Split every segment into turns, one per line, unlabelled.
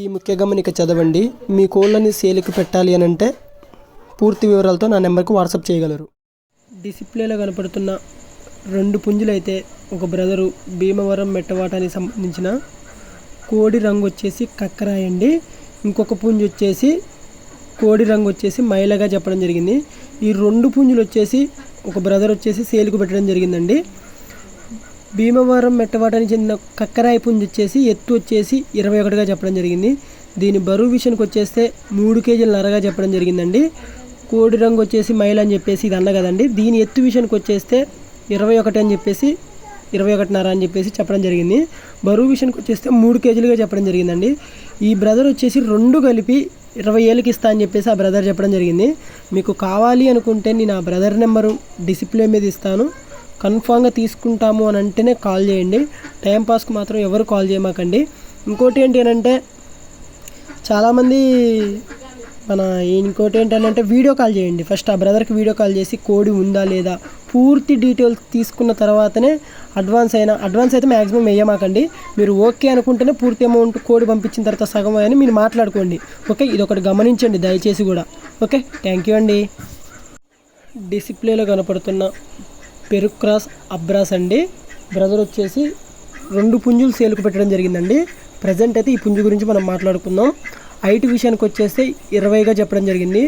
ఈ ముఖ్య గమనిక చదవండి. మీ కోళ్ళని సేలుకు పెట్టాలి అని అంటే పూర్తి వివరాలతో నా నెంబర్కి వాట్సాప్ చేయగలరు. డిసిప్లేలో కనపడుతున్న రెండు పుంజులైతే ఒక బ్రదరు భీమవరం మెట్టవాటానికి సంబంధించిన కోడి రంగు వచ్చేసి కక్కరాయి అండి ఇంకొక పుంజు వచ్చేసి కోడి రంగు వచ్చేసి మైలగా చెప్పడం జరిగింది. ఈ రెండు పుంజులు వచ్చేసి ఒక బ్రదర్ వచ్చేసి సేలుకు పెట్టడం జరిగిందండి. భీమవరం మెట్టవాటానికి చెందిన కక్కరాయి పుంజు వచ్చేసి ఎత్తు వచ్చేసి ఇరవై ఒకటిగా చెప్పడం జరిగింది. దీని బరువు విషయానికి వచ్చేస్తే మూడు కేజీల నరగా చెప్పడం జరిగిందండి. కోడి రంగు వచ్చేసి మైల్ అని చెప్పేసి ఇది అన్న కదండి. దీని ఎత్తు విషయానికి వచ్చేస్తే ఇరవై ఒకటి అని చెప్పేసి ఇరవై ఒకటిన్నర అని చెప్పేసి చెప్పడం జరిగింది. బరువు విషయానికి వచ్చేస్తే మూడు కేజీలుగా చెప్పడం జరిగిందండి. ఈ బ్రదర్ వచ్చేసి రెండు కలిపి ఇరవై ఏళ్ళకి ఇస్తా అని చెప్పేసి ఆ బ్రదర్ చెప్పడం జరిగింది. మీకు కావాలి అనుకుంటే నేను ఆ బ్రదర్ నెంబరు డిసిప్లే మీద ఇస్తాను. కన్ఫామ్గా తీసుకుంటాము అని అంటేనే కాల్ చేయండి. టైంపాస్కి మాత్రం ఎవరు కాల్ చేయమాకండి. ఇంకోటి ఏంటి అని అంటే చాలామంది మన ఇంకోటి ఏంటంటే వీడియో కాల్ చేయండి. ఫస్ట్ ఆ బ్రదర్కి వీడియో కాల్ చేసి కోడి ఉందా లేదా పూర్తి డీటెయిల్స్ తీసుకున్న తర్వాతనే అడ్వాన్స్ అయినా అడ్వాన్స్ అయితే మ్యాక్సిమం వేయమాకండి. మీరు ఓకే అనుకుంటేనే పూర్తి అమౌంట్ కోడి పంపించిన తర్వాత సగం అని మీరు మాట్లాడుకోండి. ఓకే? ఇది ఒకటి గమనించండి దయచేసి కూడా. ఓకే? థ్యాంక్ యూ అండి. డిసిప్లేలో కనపడుతున్న పెరుగ్ క్రాస్ అబ్రాస్ అండి. బ్రదర్ వచ్చేసి రెండు పుంజులు సేల్కు పెట్టడం జరిగిందండి. ప్రజెంట్ అయితే ఈ పుంజు గురించి మనం మాట్లాడుకుందాం. హైట్ విషయానికి వచ్చేస్తే ఇరవైగా చెప్పడం జరిగింది.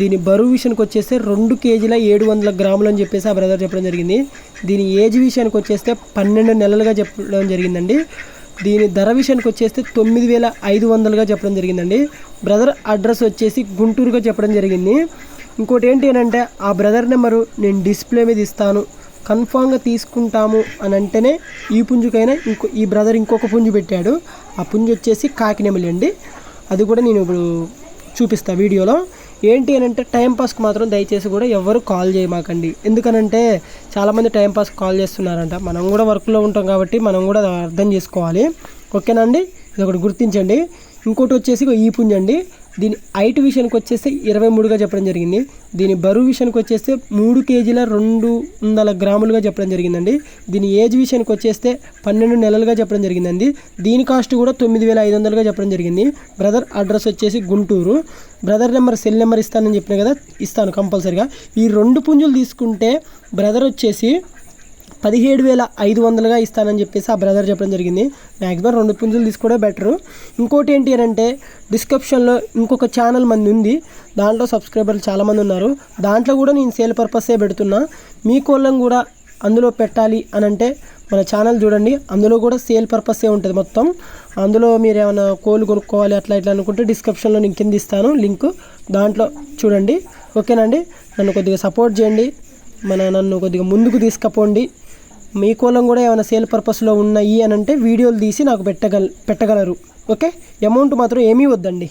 దీని బరువు విషయానికి వచ్చేస్తే రెండు కేజీల ఏడు వందల గ్రాములు అని చెప్పేసి ఆ బ్రదర్ చెప్పడం జరిగింది. దీని ఏజ్ విషయానికి వచ్చేస్తే పన్నెండు నెలలుగా చెప్పడం జరిగిందండి. దీని ధర విషయానికి వచ్చేస్తే తొమ్మిది వేల ఐదు వందలుగా చెప్పడం జరిగిందండి. బ్రదర్ అడ్రస్ వచ్చేసి గుంటూరుగా చెప్పడం జరిగింది. ఇంకోటి ఏంటి అని అంటే ఆ బ్రదర్ నెంబరు నేను డిస్ప్లే మీద ఇస్తాను. కన్ఫామ్గా తీసుకుంటాము అని అంటేనే ఈ పుంజుకైనా ఇంకో ఈ బ్రదర్ ఇంకొక పుంజు పెట్టాడు. ఆ పుంజు వచ్చేసి కాకినెమలి అండి. అది కూడా నేను ఇప్పుడు చూపిస్తా వీడియోలో. ఏంటి అని అంటే టైంపాస్కి మాత్రం దయచేసి కూడా ఎవరు కాల్ చేయమాకండి. ఎందుకనంటే చాలామంది టైంపాస్కి కాల్ చేస్తున్నారంట. మనం కూడా వర్క్లో ఉంటాం కాబట్టి మనం కూడా అర్థం చేసుకోవాలి. ఓకేనా అండి? ఇది ఒకటి గుర్తించండి. ఇంకోటి వచ్చేసి ఈ పుంజు అండి దీని హైట్ విషయానికి వచ్చేస్తే ఇరవై మూడుగా చెప్పడం జరిగింది. దీని బరువు విషయానికి వచ్చేస్తే మూడు కేజీల రెండు వందల గ్రాములుగా చెప్పడం జరిగిందండి. దీని ఏజ్ విషయానికి వచ్చేస్తే పన్నెండు నెలలుగా చెప్పడం జరిగిందండి. దీని కాస్ట్ కూడా తొమ్మిది వేల ఐదు వందలుగా చెప్పడం జరిగింది. బ్రదర్ అడ్రస్ వచ్చేసి Guntur. Brother number cell number ఇస్తానని చెప్పిన కదా ఇస్తాను కంపల్సరిగా. ఈ రెండు పుంజులు తీసుకుంటే బ్రదర్ వచ్చేసి పదిహేడు వేల ఐదు వందలుగా ఇస్తానని చెప్పేసి ఆ బ్రదర్ చెప్పడం జరిగింది. మ్యాక్సిమం రెండు పుంజులు తీసుకోవడం బెటరు ఇంకోటి ఏంటి అని అంటే డిస్క్రిప్షన్లో ఇంకొక ఛానల్ మంది ఉంది. దాంట్లో సబ్స్క్రైబర్లు చాలామంది ఉన్నారు. దాంట్లో కూడా నేను సేల్ పర్పసే పెడుతున్నా. మీ కోళ్ళం కూడా అందులో పెట్టాలి అని అంటే మన ఛానల్ చూడండి. అందులో కూడా సేల్ పర్పసే ఉంటుంది మొత్తం. అందులో మీరు ఏమైనా కోళ్ళు కొనుక్కోవాలి అట్లా ఇట్లా అనుకుంటే డిస్క్రిప్షన్లో నేను కింద ఇస్తాను. లింక్ దాంట్లో చూడండి. ఓకేనండి నన్ను కొద్దిగా సపోర్ట్ చేయండి. మన నన్ను కొద్దిగా ముందుకు తీసుకపోండి. మీ కోలం కూడా ఏమైనా సేల్ పర్పస్లో ఉన్నాయి అని అంటే వీడియోలు తీసి నాకు పెట్టగల పెట్టగలరు. ఓకే? అమౌంట్ మాత్రం ఏమీ వద్దండి.